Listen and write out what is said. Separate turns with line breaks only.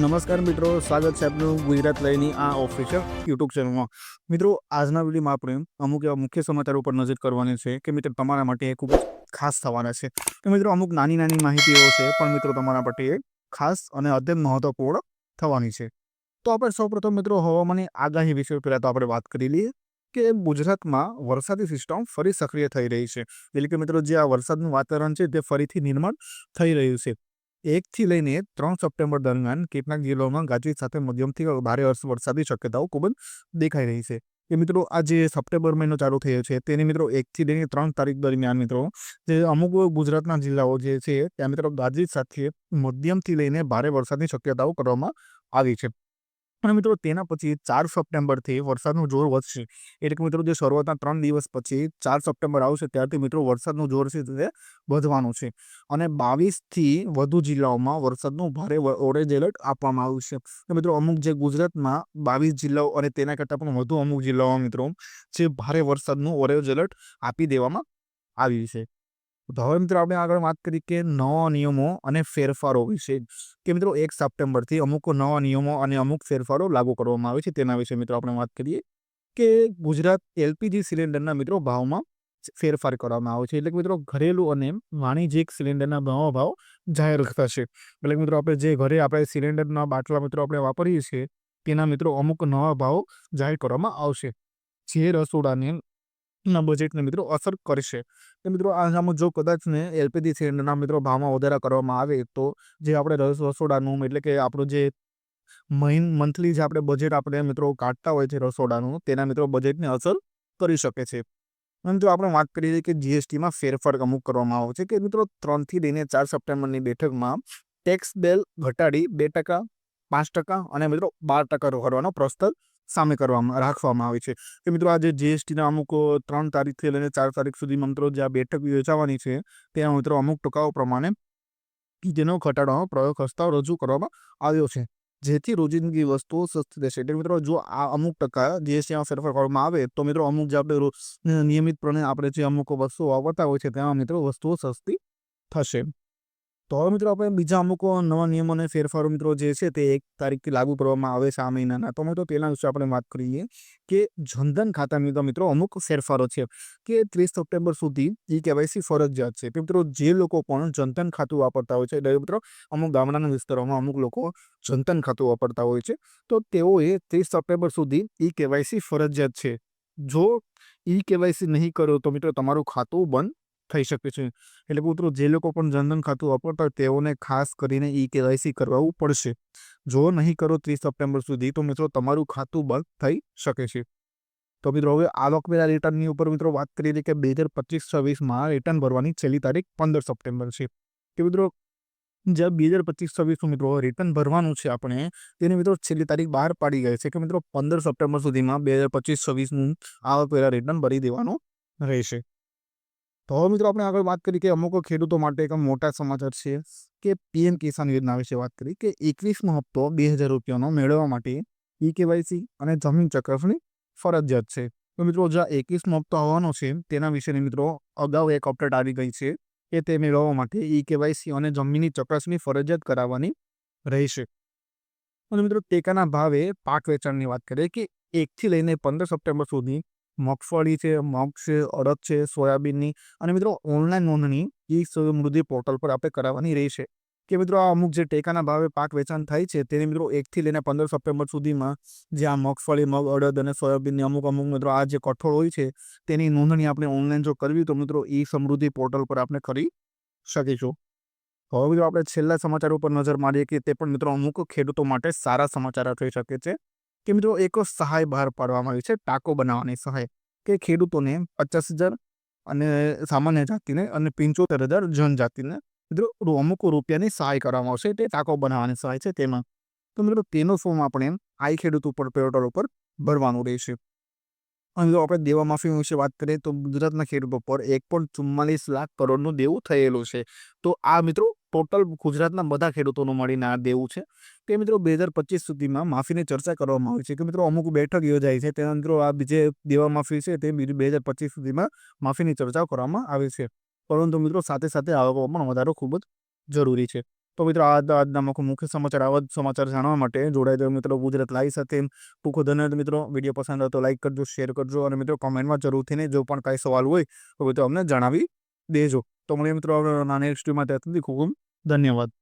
નમસ્કાર મિત્રો, સ્વાગત છે આપનું ગુજરાત લઈની આ ઓફિશિયલ યુટ્યુબ ચેનલમાં મિત્રો, આજના વિડીયોમાં આપણે અમુક એવા મુખ્ય સમાચારો ઉપર નજર કરવાની છે કે મિત્રો તમારા માટે એ ખૂબ જ ખાસ થવાના છે. કે મિત્રો, અમુક નાની નાની માહિતીઓ છે, પણ મિત્રો તમારા માટે એ ખાસ અને અત્યંત મહત્વપૂર્ણ થવાની છે. તો આપણે સૌપ્રથમ મિત્રો, હવામાનની આગાહી વિશે પહેલાં તો આપણે વાત કરી લઈએ કે ગુજરાતમાં વરસાદી સિસ્ટમ ફરી સક્રિય થઈ રહી છે. એટલે કે મિત્રો, જે આ વરસાદનું વાતાવરણ છે, તે ફરીથી નિર્માણ થઈ રહ્યું છે. એકથી લઈને ત્રણ સપ્ટેમ્બર દરમિયાન કેટલાક જિલ્લાઓમાં ગાજવીજ સાથે મધ્યમથી ભારે વરસાદની શક્યતાઓ ખૂબ જ દેખાઈ રહી છે. એ મિત્રો, આ જે સપ્ટેમ્બર મહિનો ચાલુ થયો છે, તેની મિત્રો એકથી લઈને ત્રણ તારીખ દરમિયાન મિત્રો, જે અમુક ગુજરાતના જિલ્લાઓ જે છે, ત્યાં મિત્રો ગાજવીજ સાથે મધ્યમથી લઈને ભારે વરસાદની શક્યતાઓ કરવામાં આવી છે. અને મિત્રો, તેના પછી ચાર સપ્ટેમ્બરથી વરસાદનું જોર વધશે. એટલે કે મિત્રો, જે શરૂઆતના ત્રણ દિવસ પછી ચાર સપ્ટેમ્બર આવશે, ત્યારથી મિત્રો વરસાદનું જોર છે તે વધવાનું છે. અને બાવીસથી વધુ જિલ્લાઓમાં વરસાદનું ભારે ઓરેન્જ એલર્ટ આપવામાં આવ્યું છે. તો મિત્રો, અમુક જે ગુજરાતમાં બાવીસ જિલ્લાઓ અને તેના કરતાં પણ વધુ અમુક જિલ્લાઓમાં મિત્રો, જે ભારે વરસાદનું ઓરેન્જ એલર્ટ આપી દેવામાં આવ્યું છે. તો હવે મિત્રો આપણે આગળ વાત કરી કે નવા નિયમો અને ફેરફારો વિશે. કે મિત્રો એક સપ્ટેમ્બરથી અમુક નવા નિયમો અને અમુક ફેરફારો લાગુ કરવામાં આવે છે. તેના વિશે મિત્રો આપણે વાત કરીએ કે ગુજરાત એલપીજી સિલિન્ડરના મિત્રો ભાવમાં ફેરફાર કરવામાં આવે છે. એટલે કે મિત્રો ઘરેલું અને વાણિજ્યિક સિલિન્ડરના નવા ભાવ જાહેર થશે એટલે કે મિત્રો આપણે જે ઘરે આપણે સિલિન્ડરના બાટલા મિત્રો આપણે વાપરીએ છીએ, તેના મિત્રો અમુક નવા ભાવ જાહેર કરવામાં આવશે. જે રસોડાને ના બજેટને મિત્રો અસર કરશે. તો મિત્રો આમાં જો કદાચ ને એલપીજી સિલિન્ડરના મિત્રો ભાવમાં વધારા કરવામાં આવે, તો જે આપણે રસ રસોડાનું એટલે કે આપણું જે મહિન મંથલી જે આપણે બજેટ આપણે મિત્રો કાઢતા હોય છે રસોડાનું, તેના મિત્રો બજેટને અસર કરી શકે છે. અને આપણે વાત કરીએ કે જીએસટીમાં ફેરફાર અમુક કરવામાં આવે છે કે મિત્રો ત્રણથી લઈને ચાર સપ્ટેમ્બરની બેઠકમાં ટેક્સ બેલ ઘટાડી બે ટકા, પાંચ ટકા અને મિત્રો બાર ટકા કરવાનો પ્રસ્તાવ સામે કરવામાં રાખવામાં આવે છે. કે મિત્રો આજે જીએસટીના અમુક ત્રણ તારીખથી લઈને ચાર તારીખ સુધીમાં મિત્રો જે આ બેઠક યોજાવાની છે ત્યાં મિત્રો અમુક ટકાઓ પ્રમાણે જેનો ઘટાડવાનો પ્રયોગ હસ્તાવ રજૂ કરવામાં આવ્યો છે. જેથી રોજિંદગી વસ્તુઓ સસ્તી થશે એટલે મિત્રો જો આ અમુક ટકા જીએસટીમાં ફેરફાર કરવામાં આવે, તો મિત્રો અમુક જે આપણે નિયમિતપણે આપણે જે અમુક વસ્તુઓ વાપરતા હોય છે, તેમાં મિત્રો વસ્તુઓ સસ્તી થશે. તો હવે મિત્રો આપણે બીજા અમુક નવા નિયમો અને ફેરફારો મિત્રો જે છે તે એક તારીખથી લાગુ કરવામાં આવે છે આ મહિનાના. તો મિત્રો પહેલાં વિશે આપણે વાત કરીએ કે જનધન ખાતાની મિત્રો મિત્રો અમુક ફેરફારો છે કે ત્રીસ સપ્ટેમ્બર સુધી ઈ કેવાયસી ફરજિયાત છે. મિત્રો જે લોકો પણ જનધન ખાતું વાપરતા હોય છે, એટલે મિત્રો અમુક ગામડાના વિસ્તારોમાં અમુક લોકો જનધન ખાતું વાપરતા હોય છે, તો તેઓએ ત્રીસ સપ્ટેમ્બર સુધી ઈ કેવાયસી ફરજિયાત છે. જો ઈ કેવાયસી નહીં કરો તો મિત્રો તમારું ખાતું બંધ થઈ શકે છે. એટલે મિત્રો જે લોકો પણ જનધન ખાતું વાપરતા તેઓને ખાસ કરીને ઈ કેવાયસી કરવાવું પડશે. જો નહીં કરો ત્રીસ સપ્ટેમ્બર સુધી, તો મિત્રો તમારું ખાતું બંધ થઈ શકે છે. તો મિત્રો હવે આવકવેરા રિટર્નની ઉપર મિત્રો વાત કરીએ કે બે હજાર પચીસ છવ્વીસમાં રિટર્ન ભરવાની છેલ્લી તારીખ પંદર સપ્ટેમ્બર છે. કે મિત્રો જે બે હજાર પચીસ છવ્વીસનું મિત્રો રિટર્ન ભરવાનું છે આપણે, તેની મિત્રો છેલ્લી તારીખ બહાર પાડી ગઈ છે કે મિત્રો પંદર સપ્ટેમ્બર સુધીમાં બે હજાર પચીસ છવ્વીસનું આવકવેરા રિટર્ન ભરી દેવાનું રહેશે. તો હવે મિત્રો આપણે આગળ વાત કરી કે અમુક ખેડૂતો માટે એક મોટા સમાચાર છે કે પીએમ કિસાન યોજના વિશે વાત કરી કે એકવીસમો હપ્તો બે હજાર રૂપિયાનો મેળવવા માટે ઈ કેવાયસી અને જમીન ચકાસણી ફરજિયાત છે. તો મિત્રો જે એકવીસમો હપ્તો આવવાનો છે તેના વિશેની મિત્રો અગાઉ એક અપડેટ આવી ગઈ છે કે તે મેળવવા માટે ઈ કેવાયસી અને જમીનની ચકાસણી ફરજિયાત કરાવવાની રહેશે. અને મિત્રો ટેકાના ભાવે પાક વેચાણની વાત કરીએ કે એકથી લઈને પંદર સપ્ટેમ્બર સુધી મગફળી છે, મગ છે, અડદ છે, સોયાબીનની. અને મિત્રો, ઓનલાઈન નોંધણી એ સમૃદ્ધિ પોર્ટલ પર આપણે કરાવવાની રહેશે. કે મિત્રો, આ અમુક જે ટેકાના ભાવે પાક વેચાણ થાય છે, તેને મિત્રો એકથી લઈને પંદર સપ્ટેમ્બર સુધીમાં જે આ મગફળી, મગ, અડદ અને સોયાબીનની અમુક અમુક મિત્રો આ જે કઠોળ હોય છે, તેની નોંધણી આપણે ઓનલાઈન જો કરવી તો મિત્રો ઈ સમૃદ્ધિ પોર્ટલ પર આપણે કરી શકીશું. હવે મિત્રો આપણે છેલ્લા સમાચાર ઉપર નજર મારીએ કે તે પણ મિત્રો અમુક ખેડૂતો માટે સારા સમાચાર થઈ શકે છે. કે મિત્રો, એક સહાય બહાર પાડવામાં આવી છે, ટાંકો બનાવવાની સહાય. કે ખેડૂતોને પચાસ હજાર અને સામાન્ય જાતિને અને પંચોતેર હજાર જનજાતિને મિત્રો અમુક રૂપિયાની સહાય કરવામાં આવશે. તે ટાંકો બનાવવાની સહાય છે તેમાં. તો મિત્રો તેનો ફોર્મ આપણે આઈ ખેડૂત ઉપર પેરોટલ ઉપર ભરવાનું રહેશે. અને જો આપણે દેવા માફી વિશે વાત કરીએ તો ગુજરાતના ખેડૂતો પર એક પોઈન્ટ ચુમ્માલીસ લાખ કરોડનું દેવું થયેલું છે. તો આ મિત્રો ટોટલ ગુજરાતના બધા ખેડૂતોનું મળીને આ દેવું છે. તે મિત્રો બે હજાર પચીસ સુધીમાં માફીની ચર્ચા કરવામાં આવી છે કે મિત્રો અમુક બેઠક યોજાઈ છે તેના મિત્રો આ જે દેવા માફી છે તે બે હજાર પચીસ સુધીમાં માફીની ચર્ચાઓ કરવામાં આવી છે. પરંતુ મિત્રો સાથે સાથે આવકમાં પણ વધારો ખૂબ જ જરૂરી છે. તો મિત્રો આ આજના મુખ્ય મુખ્ય સમાચાર, આવા સમાચાર જાણવા માટે જોડાઈ દો મિત્રો ગુજરાત લાઈવ સાથે. ખૂબ ખૂબ ધન્યવાદ મિત્રો, વીડિયો પસંદ આવે તો લાઈક કરજો શેર કરજો અને મિત્રો કોમેન્ટમાં જરૂરથી ને જો પણ કાંઈ સવાલ હોય તો મિત્રો અમને જણાવી દેજો. તો મળીએ મિત્રો નાની નેક્સ્ટ માટે ખૂબ ખૂબ ધન્યવાદ.